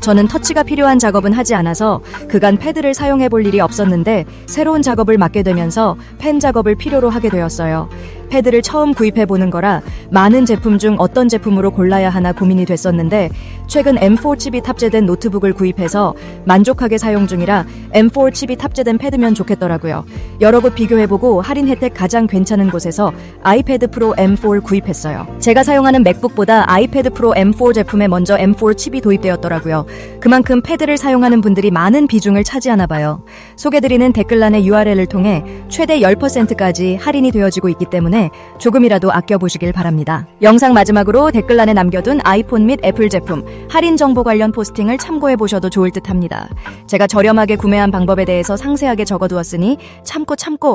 저는 터치가 필요한 작업은 하지 않아서 그간 패드를 사용해 볼 일이 없었는데 새로운 작업을 맡게 되면서 펜 작업을 필요로 하게 되었어요. 패드를 처음 구입해 보는 거라 많은 제품 중 어떤 제품으로 골라야 하나 고민이 됐었는데 최근 M4 칩이 탑재된 노트북을 구입해서 만족하게 사용 중이라 M4 칩이 탑재된 패드면 좋겠더라고요. 여러 곳 비교해보고 할인 혜택 가장 괜찮은 곳에서 아이패드 프로 M4를 구입했어요. 제가 사용하는 맥북보다 아이패드 프로 M4 제품에 먼저 M4 칩이 도입되었더라고요. 그만큼 패드를 사용하는 분들이 많은 비중을 차지하나 봐요. 소개드리는 댓글란의 URL을 통해 최대 10%까지 할인이 되어지고 있기 때문에 조금이라도 아껴보시길 바랍니다. 영상 마지막으로 댓글란에 남겨둔 아이폰 및 애플 제품 할인 정보 관련 포스팅을 참고해 보셔도 좋을 듯 합니다. 제가 저렴하게 구매한 방법에 대해서 상세하게 적어두었으니 참고 참고